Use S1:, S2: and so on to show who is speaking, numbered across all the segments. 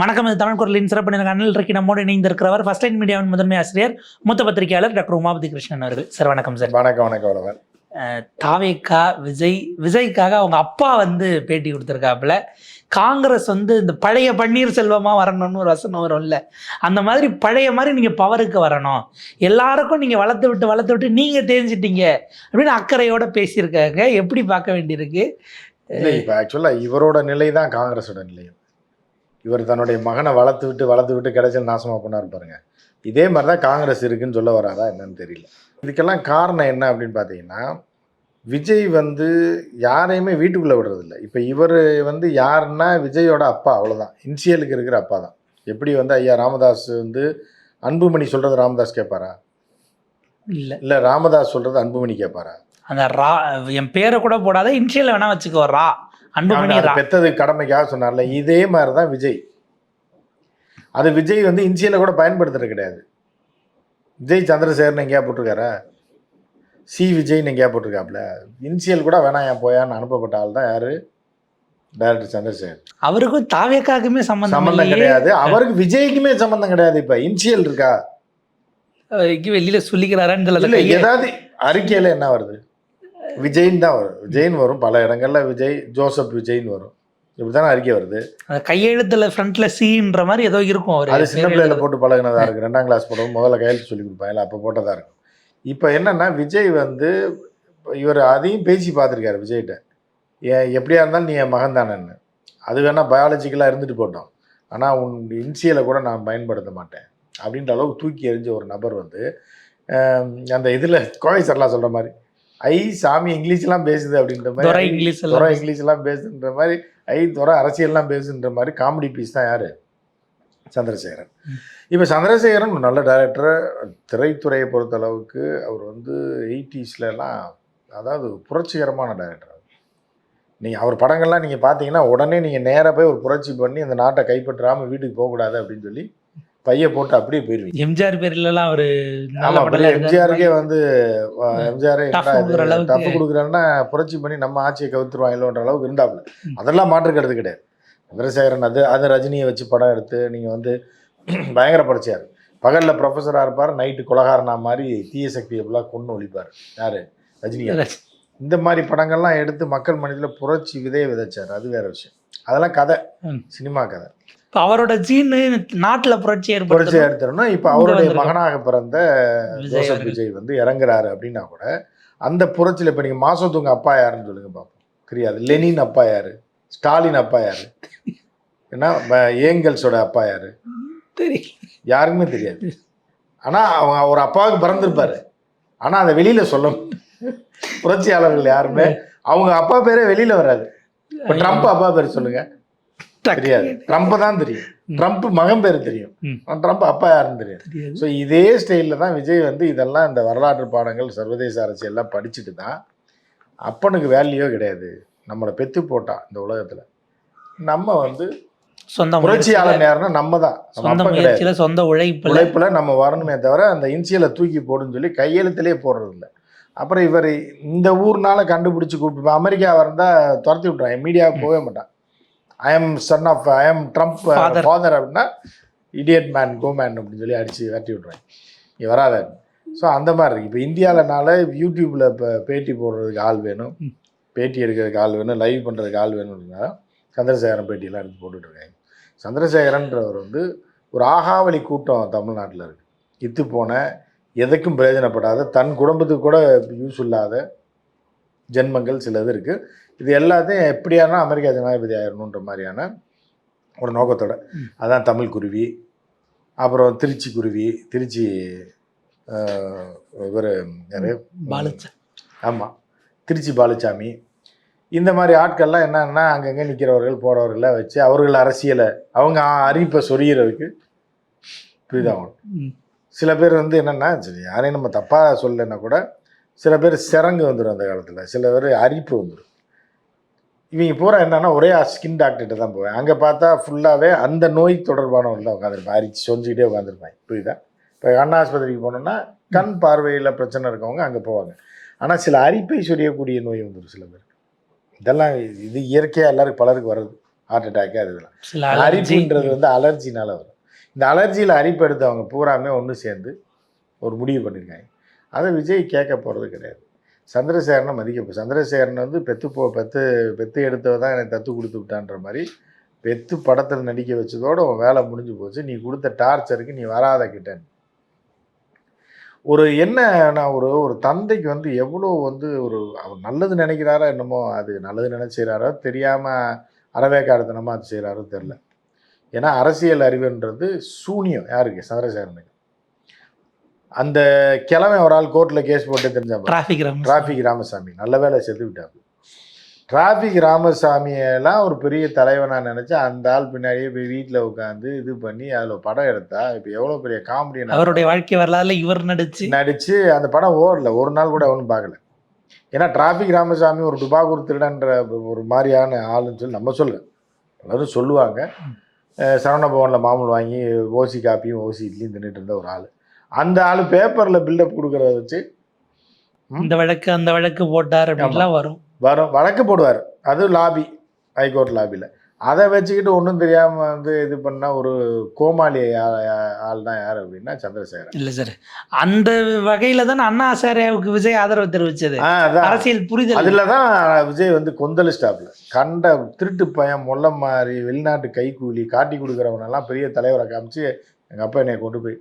S1: வணக்கம் இது தமிழ் குரலின் சிறப்பு நேர்காணல் இன்றைக்கு நம்மோடு இணைந்திருக்கிறவர் ஃபர்ஸ்ட் லைன் மீடியாவின் முதன்மை ஆசிரியர் மூத்த பத்திரிகையாளர் டாக்டர் உமாபதி கிருஷ்ணன் அவர்கள். சார் வணக்கம் சார்.
S2: வணக்கம் வணக்கம்
S1: தாவேக்கா விஜய் விஜய்க்காக அவங்க அப்பா வந்து பேட்டி கொடுத்துருக்காப்புல. காங்கிரஸ் வந்து இந்த பழைய பன்னீர்செல்வமா வரணும்னு ஒரு வசனம் வரும்ல அந்த மாதிரி பழைய மாதிரி நீங்க பவருக்கு வரணும். எல்லாருக்கும் நீங்க வளர்த்து விட்டு வளர்த்து விட்டு நீங்க தெரிஞ்சிட்டீங்க அப்படின்னு அக்கறையோட பேசியிருக்காங்க. எப்படி பார்க்க வேண்டியிருக்கு?
S2: இல்லை இப்போ ஆக்சுவலாக இவரோட நிலை தான் காங்கிரஸோட நிலையும். இவர் தன்னுடைய மகனை வளர்த்து விட்டு வளர்த்து விட்டு கிடைச்சல் நாசமாக பண்ணார் பாருங்க. இதே மாதிரி தான் காங்கிரஸ் இருக்குன்னு சொல்ல வராதா என்னன்னு தெரியல. இதுக்கெல்லாம் காரணம் என்ன அப்படின்னு பார்த்தீங்கன்னா விஜய் வந்து யாரையுமே வீட்டுக்குள்ளே விடுறதில்ல. இப்போ இவர் வந்து யாருன்னா விஜயோட அப்பா அவ்வளோதான் இன்சியலுக்கு இருக்கிற அப்பா தான் எப்படி வந்து ஐயா ராமதாஸ் வந்து அன்புமணி சொல்கிறது ராமதாஸ் கேட்பாரா?
S1: இல்ல.
S2: இல்லை ராமதாஸ் சொல்கிறது அன்புமணி கேட்பாரா?
S1: அந்த ரா என் பேரை கூட போடாத இன்ஷியல் வேணா வச்சுக்கோ ரா. அன்புமணி
S2: பெத்தது கடமைக்காக சொன்னார்ல. இதே மாதிரி தான் விஜய். அது விஜய் வந்து இன்சியலை கூட பயன்படுத்துறது கிடையாது. விஜய் சந்திரசேகரன் எங்கேயா போட்டிருக்காரா? சி விஜய்னு எங்கேயா போட்டிருக்காப்புல. இன்சியல் கூட வேணாம் என் போயான்னு அனுப்பப்பட்ட ஆள் தான் யாரு? டைரக்டர் சந்திரசேகர்.
S1: அவருக்கும் தாவேக்காக்குமே சம்பந்தம்
S2: சம்பந்தம். கிடையாது. அவருக்கு விஜய்க்குமே சம்பந்தம் கிடையாது இப்ப. இன்சியல் இருக்கா?
S1: வெளியில சொல்லிக்கிறாரான்னு
S2: ஏதாவது அறிக்கையில என்ன வருது? விஜய்ன்னு தான் வரும். விஜய்ன்னு வரும். பல இடங்கள்ல விஜய் ஜோசப் விஜய்ன்னு வரும். இப்படித்தானே அறிக்கை வருது.
S1: கையெழுத்துல ஃப்ரண்ட்ல சீன்ற மாதிரி ஏதோ இருக்கும் அவரு.
S2: அது சின்ன பிள்ளையில போட்டு பழகினதா இருக்கு ரெண்டாம் கிளாஸ் போடும்போது முதல்ல கையெழுத்து சொல்லி கொடுப்பாங்க. அப்போ போட்டதா இருக்கும். இப்போ என்னன்னா விஜய் வந்து இவர் அதையும் பேசி பார்த்துருக்காரு விஜய்கிட்ட. ஏன் எப்படியா இருந்தாலும் நீ என் மகன் தானேன்னு. அது வேணா பயாலஜிக்கலாக இருந்துட்டு போட்டோம். ஆனால் உன் இன்சியலை கூட நான் பயன்படுத்த மாட்டேன். அப்படின்ற அளவுக்கு தூக்கி எறிஞ்ச ஒரு நபர் வந்து அந்த இதில் கோவை சரலா சொல்கிற மாதிரி ஐ சாமி இங்கிலீஷ்லாம் பேசுது அப்படின்ற
S1: துரை
S2: மாதிரி
S1: இங்கிலீஷ்
S2: துறை இங்கிலீஷ்லாம் பேசுன்ற மாதிரி ஐ துறை அரசியல்லாம் பேசுன்ற மாதிரி காமெடி பீஸ் தான் யாரு? சந்திரசேகரன். இப்போ சந்திரசேகரன் ஒரு நல்ல டைரக்டர் திரைத்துறையை பொறுத்த அளவுக்கு அவர் வந்து எயிட்டிஸ்லலாம் அதாவது புரட்சிகரமான டைரக்டர் நீங்கள் அவர் படங்கள்லாம் நீங்கள் பார்த்தீங்கன்னா உடனே நீங்கள் நேராக போய் ஒரு புரட்சி பண்ணி அந்த நாட்டை கைப்பற்றாமல் வீட்டுக்கு போகக்கூடாது அப்படின்னு சொல்லி பைய போட்டு அப்படியே போயிடுவீங்க
S1: எம்ஜிஆர் பேர்ல எல்லாம் அவரு
S2: எம்ஜிஆருக்கே. வந்து எம்ஜிஆர். தப்பு கொடுக்குறேன்னா புரட்சி பண்ணி நம்ம ஆட்சியை கவுத்துருவாங்களோன்ற அளவுக்கு இருந்தாப்புல. அதெல்லாம் மாற்றுக்கிறது கிடையாது. சந்திரசேகரன் அது அது ரஜினியை வச்சு படம் எடுத்து நீங்க வந்து பயங்கர படைச்சார் பகல்ல ப்ரொஃபஸரா இருப்பார் நைட்டு குலகாரனா மாதிரி தீய சக்தியை ஃபுல்லாக கொண்டு ஒழிப்பார். யாரு? ரஜினி. இந்த மாதிரி படங்கள்லாம் எடுத்து மக்கள் மனதில் புரட்சி விதையை விதைச்சார். அது வேற விஷயம். அதெல்லாம் கதை. சினிமா கதை.
S1: இப்ப அவரோட ஜீனு நாட்டுல புரட்சி
S2: புரட்சி
S1: ஏற்படுத்தி
S2: எடுத்துறோம்னா இப்போ அவருடைய. மகனாக பிறந்த ஜோசப். விஜய் வந்து இறங்குறாரு அப்படின்னா கூட அந்த புரட்சியில் இப்போ நீங்கள் மாசத்துங்க அப்பா யாருன்னு சொல்லுங்க பார்ப்போம் தெரியாது லெனின் அப்பா யாரு? ஸ்டாலின் அப்பா யாரு? ஏன்னா ஏங்கல்ஸோட அப்பா யாரு?
S1: தெரியல.
S2: யாருக்குமே தெரியாது. ஆனால் அவங்க ஒரு அப்பாவுக்கு பிறந்திருப்பாரு. ஆனால் அதை வெளியில சொல்ல. புரட்சியாளர்கள் யாருமே. அவங்க அப்பா பேரே வெளியில வராது. இப்போ ட்ரம்ப் அப்பா பேர் சொல்லுங்க. தெரியாது. ட்ரம்ப் தான் தெரியும் ட்ரம்ப் மகன் பேர் தெரியும். ட்ரம்ப் அப்பா யாருன்னு தெரியாது.
S1: தெரியாது.
S2: ஸோ இதே ஸ்டைலில் தான் விஜய் வந்து இதெல்லாம் இந்த வரலாற்று பாடங்கள் சர்வதேச அரசியல்லாம் படிச்சுட்டு தான் அப்பனுக்கு வேல்யூவே கிடையாது. நம்மளை பெத்து போட்டான் இந்த உலகத்துல. நம்ம வந்து
S1: சொந்த
S2: புரட்சியாளர்
S1: முயற்சியில
S2: நேரம்னா நம்ம தான்
S1: சொந்த முயற்சியில சொந்த உழைப்புல.
S2: உழைப்புல நம்ம வரணுமே தவிர அந்த இன்சியலை தூக்கி போடுன்னு சொல்லி கையெழுத்திலே போடுறது இல்லை அப்புறம் இவர் இந்த ஊர்னால கண்டுபிடிச்சு கூப்பிட்டு இப்ப அமெரிக்கா வரந்தா துரத்தி விட்றான் மீடியாவுக்கு போகவே மாட்டான். I am son of I am Trump
S1: Father.
S2: Father அப்படின்னா இடியட் மேன் கோ மேன் அப்படின்னு சொல்லி அடிச்சு விரட்டி விட்ருவாங்க நீ வராத. ஸோ அந்த மாதிரி இருக்கு. இப்போ இந்தியாவிலனால யூடியூப்ல இப்போ பேட்டி போடுறதுக்கு ஆள் வேணும். பேட்டி எடுக்கிறதுக்கு ஆள் வேணும். லைவ் பண்ணுறதுக்கு ஆள் வேணும் அப்படின்னா சந்திரசேகரன் பேட்டியெல்லாம் எடுத்து போட்டுட்டு இருக்காங்க. சந்திரசேகரன்றவர் வந்து ஒரு ஆகாவளி கூட்டம் தமிழ்நாட்டில் இருக்கு. இத்து போன எதுக்கும் பிரயோஜனப்படாத தன் குடும்பத்துக்கு கூட யூஸ் இல்லாத ஜென்மங்கள் சிலது இருக்கு. இது எல்லாத்தையும் எப்படியானா அமெரிக்கா ஜனாதிபதி ஆயிரணுன்ற மாதிரியான ஒரு நோக்கத்தோட.
S1: ம்.
S2: அதான் தமிழ் குருவி அப்புறம் திருச்சி குருவி திருச்சி இவர் யாரு?
S1: பாலுச்ச.
S2: ஆமாம் திருச்சி பாலுசாமி இந்த மாதிரி ஆட்கள்லாம் என்னன்னா அங்கங்கே நிற்கிறவர்கள் போகிறவர்களை வச்சு அவர்கள் அரசியலை அவங்க அறிவிப்பை சொரியறதுக்கு புரியுதா. சில பேர் வந்து என்னென்னா சரி யாரையும் நம்ம தப்பாக சொல்லலைன்னா கூட சில பேர் சிறங்கு வந்துடும் அந்த காலத்தில். சில பேர் அரிப்பு வந்துடும் இவங்க பூரா என்னன்னா ஒரே ஸ்கின் டாக்டர்கிட்ட தான் போவேன். அங்கே பார்த்தா ஃபுல்லாகவே அந்த நோய் தொடர்பானவர்கள் தான் உட்காந்துருப்பேன் அரிச்சு சொஞ்சிக்கிட்டே உட்காந்துருப்பாங்க புரியுதா? இப்போ கண் ஆஸ்பத்திரிக்கு போனோம்னா கண் பார்வையில் பிரச்சனை இருக்கவங்க அங்கே போவாங்க. ஆனால் சில அரிப்பை சொரியக்கூடிய நோய் வந்துடும் சில பேருக்கு. இதெல்லாம் இது இயற்கையாக எல்லாருக்கும் பலருக்கு வருது ஹார்ட் அட்டாக்கு அது இதெல்லாம். அரிப்புன்றது வந்து அலர்ஜினால வரும். இந்த அலர்ஜியில் அரிப்பு எடுத்தவங்க பூராமே ஒன்று சேர்ந்து ஒரு முடிவு பண்ணியிருக்காங்க அதை விஜய் கேட்க போகிறது கிடையாது. சந்திரசேகரனை மதிக்க சந்திரசேகரன் வந்து பெத்து போ பெத்து பெத்து எடுத்தவ தான் எனக்கு தத்து கொடுத்து விட்டான்ற மாதிரி பெத்து படத்தில் நடிக்க வச்சதோட உன் வேலை முடிஞ்சு போச்சு. நீ கொடுத்த டார்ச்சருக்கு நீ வராத கிட்டேன்னு ஒரு என்ன நான் ஒரு ஒரு தந்தைக்கு வந்து எவ்வளோ வந்து ஒரு அவர் நல்லது நினைக்கிறாரோ என்னமோ அது நல்லது நினைச்சுறாரோ தெரியாமல் அறவேக்காரத்தனமாக அது செய்கிறாரோ தெரில ஏன்னா அரசியல் அறிவுன்றது சூனியம். யாருக்கு? சந்திரசேகரனுக்கு. அந்த கிழமை ஒரு ஆள் கோர்ட்டில் கேஸ் போட்டு தெரிஞ்ச
S1: டிராஃபிக்
S2: டிராஃபிக் ராமசாமி. நல்ல வேலை செத்து விட்டாப்பு டிராஃபிக் ராமசாமியெல்லாம் ஒரு பெரிய தலைவனா நினைச்சு அந்த ஆள் பின்னாடியே போய் வீட்டில் உட்காந்து இது பண்ணி அதில் படம் எடுத்தா இப்போ எவ்வளோ பெரிய காமெடி
S1: அவருடைய வாழ்க்கை வரலாறுல இவர் நடிச்சு.
S2: நடிச்சு அந்த படம் ஓடல. ஒரு நாள் கூட ஒன்றும் பார்க்கல. ஏன்னா டிராஃபிக் ராமசாமி ஒரு டுபாகூர் திருடன்ற ஒரு மாதிரியான ஆளுன்னு சொல்லி நம்ம சொல்ல எல்லாரும் சொல்லுவாங்க. அஹ் சரவண பவனில் மாமூல் வாங்கி ஓசி காப்பியும் ஓசி இட்லியும் தின்னுட்டு இருந்த ஒரு ஆள். அந்த ஆள் பேப்பரில் பில்டப் கொடுக்குறத வச்சு
S1: இந்த வழக்கு அந்த வழக்கு போட்டார் அப்படின்லாம் வரும்.
S2: வரும். வழக்கு போடுவார். அது லாபி ஹைகோர்ட் லாபியில் அதை வச்சுக்கிட்டு ஒன்றும் தெரியாமல் வந்து இது பண்ண ஒரு கோமாளி ஆள் தான் யார் அப்படின்னா சந்திரசேகரன்.
S1: இல்ல சார் அந்த வகையில தான் அண்ணா ஆசாரியாவுக்கு விஜய் ஆதரவு
S2: அதான்.
S1: அரசியல் புரிதல்.
S2: அதில் தான் விஜய் வந்து கொந்தளிச்சிட்டாப்புல கண்ட திருட்டு பையன் முல்லை மாதிரி வெளிநாட்டு கைக்கூலி காட்டி கொடுக்குறவனெல்லாம் பெரிய தலைவரை காமிச்சு எங்கள் அப்பா என்னை கொண்டு போய்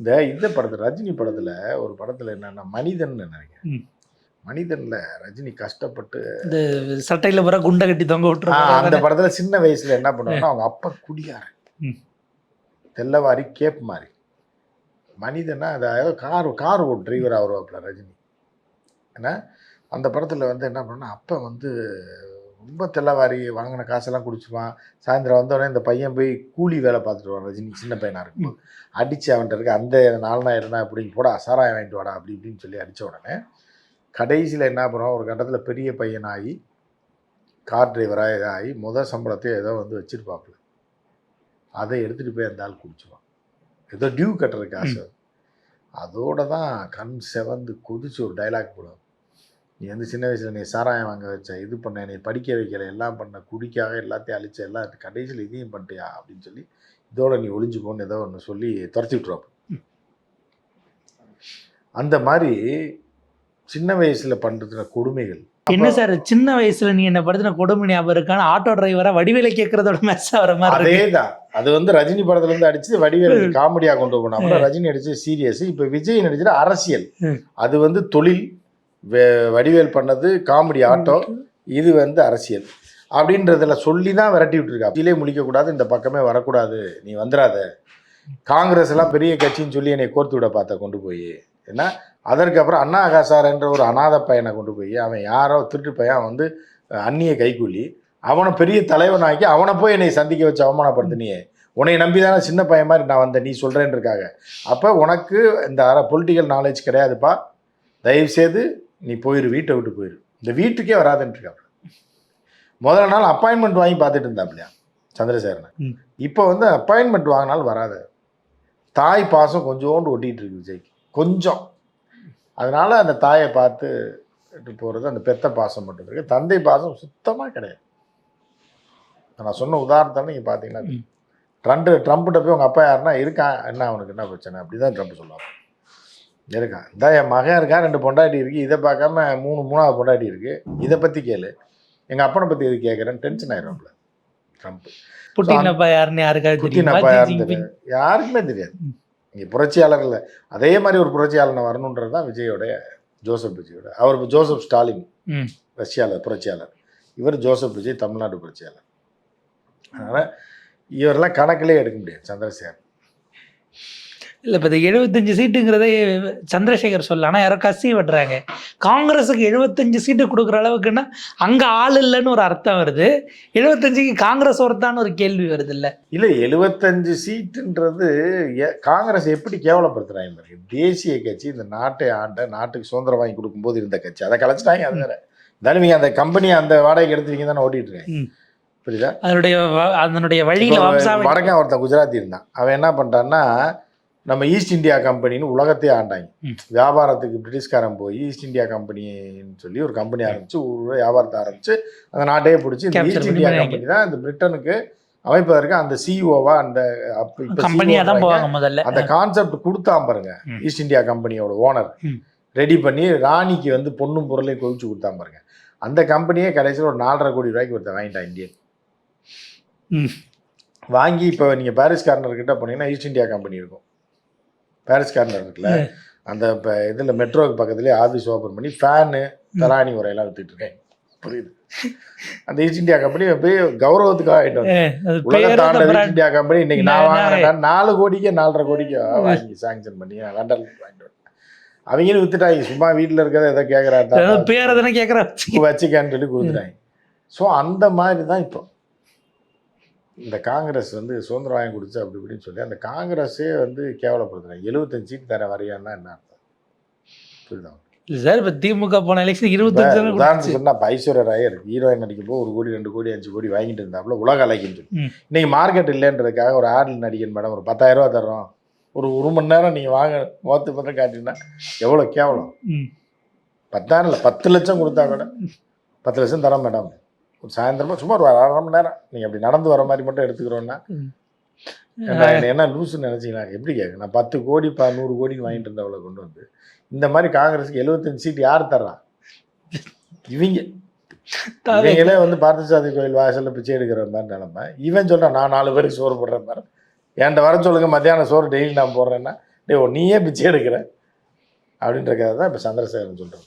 S2: இந்த இந்த படத்தில் ரஜினி படத்தில் ஒரு படத்தில் என்னன்னா மனிதன் நினைக்கிறேன். மனிதன்ல ரஜினி கஷ்டப்பட்டு
S1: இந்த சட்டையில பூரா குண்டை கட்டி தொங்க
S2: ஆ, அந்த
S1: விட்டுருவாங்க
S2: படத்தில் சின்ன வயசுல என்ன பண்ணுவாங்கன்னா அவங்க அப்பா குடியாரன். தெல்லவாரி கேப் மாதிரி. மனிதனா அதாவது கார் கார் ஓட்டு டிரைவர் ஆகுவாப்புல ரஜினி. ஏன்னா அந்த படத்தில் வந்து என்ன பண்ணா அப்பா வந்து ரொம்ப தெல்லவாரி வாங்கின காசெல்லாம் குடிச்சுப்பான். சாயந்தரம் வந்தோடனே இந்த பையன் போய் கூலி வேலை பார்த்துட்டு வான் ரஜினி சின்ன பையனாக இருக்கும் அடிச்சு அவன்கிட்ட இருக்க அந்த நாலனாயிரம் அப்படி போடா சாராயம் வாங்கிட்டு வாடா அப்படி இப்படின்னு சொல்லி அடித்த உடனே கடைசியில் என்ன பண்ணுவான் ஒரு கட்டத்தில் பெரிய பையனாகி கார் டிரைவராக இதாகி முதல் சம்பளத்தை ஏதோ வந்து வச்சிருப்பாப்புல. அதை எடுத்துகிட்டு போய் அந்த ஆள் குடிச்சுவான் ஏதோ டியூ கட்டுறதுக்கு ஆசை அதோட தான் கண் செவந்து கொதிச்சு ஒரு டைலாக் போடுவான். நீ வந்து சின்ன வயசில் நீ சாராயம் வாங்க வச்ச இது பண்ண நீ படிக்க வைக்கல எல்லாம் பண்ண குடிக்காக எல்லாத்தையும் அழிச்ச எல்லாம் கடைசியில் இதையும் பண்ணிட்டியா? அப்படின்னு சொல்லி இதோட நீ ஒளிஞ்சு போன்னு ஏதோ ஒன்று சொல்லி துரத்தி விட்ருவாப்பு அந்த மாதிரி சின்ன வயசுல பண்றதுல கொடுமைகள்.
S1: என்ன சார் சின்ன வயசுல நீ என்ன படுத்தின கொடுமை ஞாபகம் இருக்கான ஆட்டோ டிரைவரா வடிவேலை கேட்கறதோட மெஸ் ஆகிற மாதிரி
S2: அதே. தான் அது வந்து ரஜினி படத்துல இருந்து அடிச்சு வடிவேலு காமெடியா கொண்டு போனா ரஜினி அடிச்சு சீரியஸ் இப்ப விஜய் நடிச்சது அரசியல். அது வந்து தொழில். வடிவேல் பண்ணது காமெடி ஆட்டோ இது வந்து அரசியல். அப்படின்றதுல சொல்லி தான் விரட்டி விட்டுருக்கா கீழே முடிக்கக்கூடாது இந்த பக்கமே வரக்கூடாது நீ வந்துடாத காங்கிரஸ் எல்லாம் பெரிய கட்சின்னு சொல்லி என்னை கோர்த்து விட பார்த்த கொண்டு போய். ஏன்னா அதற்கப்புறம் அண்ணா ஆகாசார் என்ற ஒரு அநாத பையனை கொண்டு போய் அவன் யாரோ திருட்டு பையன் வந்து அந்நிய கைக்கூலி அவனை பெரிய தலைவனாக்கி அவனை போய் என்னை சந்திக்க வச்சு அவமானப்படுத்தினியே. உன்னை நம்பி தானே சின்ன பையன் மாதிரி நான் வந்தேன் நீ சொல்கிறேன்னு இருக்காங்க அப்போ உனக்கு இந்த பொலிட்டிக்கல் நாலேஜ் கிடையாதுப்பா. தயவு செய்து நீ போயிரு வீட்டை விட்டு போயிரு. இந்த வீட்டுக்கே வராதுன்னு இருக்காப்புல முதல் நாள் அப்பாயின்மெண்ட் வாங்கி பார்த்துட்டு இருந்தாப்லையா சந்திரசேகரனை.
S1: ம்.
S2: இப்போ வந்து அப்பாயின்மெண்ட் வாங்கினாலும் வராது. தாய் பாசம் கொஞ்சோண்டு ஒட்டிகிட்டு இருக்கு விஜய்க்கு. கொஞ்சம். அதனால அந்த தாயை பார்த்து போகிறது அந்த பெத்த பாசம் மட்டும் இருக்கு. தந்தை பாசம் சுத்தமாக கிடையாது. நான் சொன்ன உதாரணத்தை நீங்கள் பார்த்தீங்கன்னா. ட்ரம்ப் ட்ரம்ப்கிட்ட போய் உங்கள் அப்பா யாருன்னா இருக்கான் என்ன அவனுக்கு என்ன பிரச்சனை? அப்படி தான் ட்ரம்ப் சொல்லுவாங்க இருக்கான் இந்த என் மகன் இருக்கான் ரெண்டு பொண்டாட்டி இருக்கு. இதை பார்க்காம மூணு மூணாவது பொண்டாட்டி இருக்கு. இதை பற்றி கேளு. எங்கள் அப்பனை பற்றி எது கேட்குறேன்னு டென்ஷன் ஆயிடும்ல ட்ரம்ப்
S1: புட்டின் அப்பா யாருன்னு யாருக்காவது
S2: புட்டின் அப்பா யாருன்னு யாருக்குமே தெரியாது. இங்கே புரட்சியாளர் இல்லை. அதே மாதிரி ஒரு புரட்சியாளனை வரணுன்றது தான் விஜயோடைய ஜோசப் விஜயோட. அவர் ஜோசப் ஸ்டாலின். ரஷ்யாவில் புரட்சியாளர். இவர் ஜோசப் விஜய் தமிழ்நாடு புரட்சியாளர். அதனால் இவரெல்லாம் கணக்கிலே எடுக்க முடியாது சந்திரசேகர்.
S1: இல்ல இப்ப இந்த எழுபத்தஞ்சு சீட்டுங்கிறதே சந்திரசேகர் சொல்ல ஆனா யாரோ கசி வெட்டுறாங்க. காங்கிரஸுக்கு எழுபத்தஞ்சு சீட்டு கொடுக்குற அளவுக்குன்னா அங்க ஆள் இல்லைன்னு ஒரு அர்த்தம் வருது. எழுபத்தஞ்சுக்கு காங்கிரஸ் ஒருத்தான்னு ஒரு கேள்வி வருது இல்ல?
S2: இல்லை எழுபத்தஞ்சு சீட்டுன்றது காங்கிரஸ் எப்படி கேவலப்படுத்துறாங்க பாருங்க. தேசிய கட்சி இந்த நாட்டை ஆண்ட நாட்டுக்கு சுதந்திரம் வாங்கி கொடுக்கும்போது இருந்த கட்சி. அதை கலைச்சிட்டாங்க அது வேற. இருந்தாலும் நீங்க அந்த கம்பெனி அந்த வாடகைக்கு எடுத்துருக்கீங்க தானே ஓட்டிட்டு. புரியுதா?
S1: அதனுடைய அதனுடைய வழியில
S2: வடக்கன் ஒருத்தன் குஜராத்தி இருந்தான். அவன் என்ன பண்ணிட்டான்னா நம்ம ஈஸ்ட் இந்தியா கம்பெனின்னு உலகத்தையே ஆண்டாங்க. வியாபாரத்துக்கு பிரிட்டிஷ்காரன் போய் ஈஸ்ட் இந்தியா கம்பெனின்னு சொல்லி ஒரு கம்பெனி ஆரம்பிச்சு ஒரு வியாபாரத்தை ஆரம்பிச்சு அந்த நாட்டையே பிடிச்சி இந்த ஈஸ்ட் இந்தியா. கம்பெனி தான் இந்த பிரிட்டனுக்கு அமைப்பதற்கு அந்த சிஇஓவா அந்த CEO
S1: போவாங்க முதல்ல
S2: அந்த கான்செப்ட் கொடுத்தான் பாருங்க. ஈஸ்ட் இந்தியா கம்பெனியோட ஓனர். ரெடி பண்ணி ராணிக்கு வந்து பொண்ணும் பொருளையும் குவிச்சு கொடுத்தான் பாருங்க அந்த கம்பெனியே கடைசியில் ஒரு நாலரை கோடி ரூபாய்க்கு ஒருத்தன் வாங்கிட்டான் இந்தியன். வாங்கி இப்போ நீங்கள் பாரிஸ் கார்னர் கிட்ட போனீங்கன்னா ஈஸ்ட் இந்தியா கம்பெனி இருக்கும் பாரிஸ் கார்னர் இருக்குல்ல அந்த இப்போ இதில் மெட்ரோக்கு பக்கத்துலேயே ஆஃபீஸ் ஓப்பன் பண்ணி ஃபேனு தலானி உரையெல்லாம் வித்துட்டு இருக்கேன். புரியுது? அந்த ஈஸ்ட் இந்தியா கம்பெனி போய் கௌரவத்துக்காக ஆகிட்டு வந்து
S1: அது
S2: உலக தாண்ட ஈஸ்ட். இந்தியா கம்பெனி இன்னைக்கு நான் வாங்குறேன் நாலு கோடிக்கு நாலரை கோடிக்கு வாங்கி சாங்ஷன் பண்ணி இருந்து வாங்கிட்டு அவங்களும் வித்துட்டாங்க. சும்மா வீட்டில் இருக்கிறத எதை கேட்குறாரு
S1: பேரை தானே கேட்குற
S2: வச்சுக்கான்னு சொல்லி கொடுத்துட்டாங்க. ஸோ அந்த மாதிரி தான் இப்போ. இந்த காங்கிரஸ் வந்து சுதந்திரம் வாங்கி கொடுத்து அப்படி இப்படின்னு சொல்லி அந்த காங்கிரஸே வந்து கேவலப்படுத்துறாங்க. எழுபத்தஞ்சு சீட் தர வரையான்னா என்ன அர்த்தம்? புரியுதா?
S1: இல்ல சார் இப்ப திமுக போன எலெக்ஷன் இருபத்தஞ்சு
S2: உதாரணத்துக்கு
S1: கொடுத்துச்சு.
S2: சொன்னா இப்போ ஐஸ்வர்யா ராய் இருக்கு ஹீரோயின் நடிக்கும் போது ஒரு கோடி ரெண்டு கோடி அஞ்சு கோடி வாங்கிட்டு இருந்தாப்புல உலக சொல்லி.
S1: ம்.
S2: இன்னைக்கு மார்க்கெட் இல்லைன்றதுக்காக ஒரு ஆடில் நடிகன் மேடம் ஒரு பத்தாயிரம் ரூபா தர்றோம். ஒரு ஒரு மணி நேரம் நீங்கள் வாங்க மொத்த பத்திரம் காட்டினா எவ்வளோ கேவலம். பத்தாயிரம் இல்லை பத்து லட்சம் கொடுத்தா கூட பத்து லட்சம் தரோம் மேடம். ஒரு சாயந்தரமா சும்மா ஒரு அரை மணி நேரம். நீங்கள் அப்படி நடந்து வர மாதிரி மட்டும் எடுத்துக்கிறோன்னா. என்ன லூசுன்னு நினச்சிங்களா எப்படி கேட்க நான் பத்து கோடி ப நூறு கோடின்னு வாங்கிட்டு இருந்தவளை கொண்டு வந்து இந்த மாதிரி காங்கிரஸுக்கு எழுபத்தஞ்சு சீட் யார் தர்றா? இவங்க. இவங்களே வந்து பார்த்தசாதி கோயில் வாசல்ல பிச்சை எடுக்கிற மாதிரி நிலைமை. இவன் சொல்றான் நான் நாலு பேருக்கு சோறு போடுறேன் பாரு என்கிட்ட வர சொல்லுங்க மத்தியானம் சோறு டெய்லி நான் போடுறேன்னா டேய் ஓ, நீயே பிச்சை எடுக்கிற? அப்படின்ற கதை தான் இப்போ சந்திரசேகரன் சொல்கிறேன்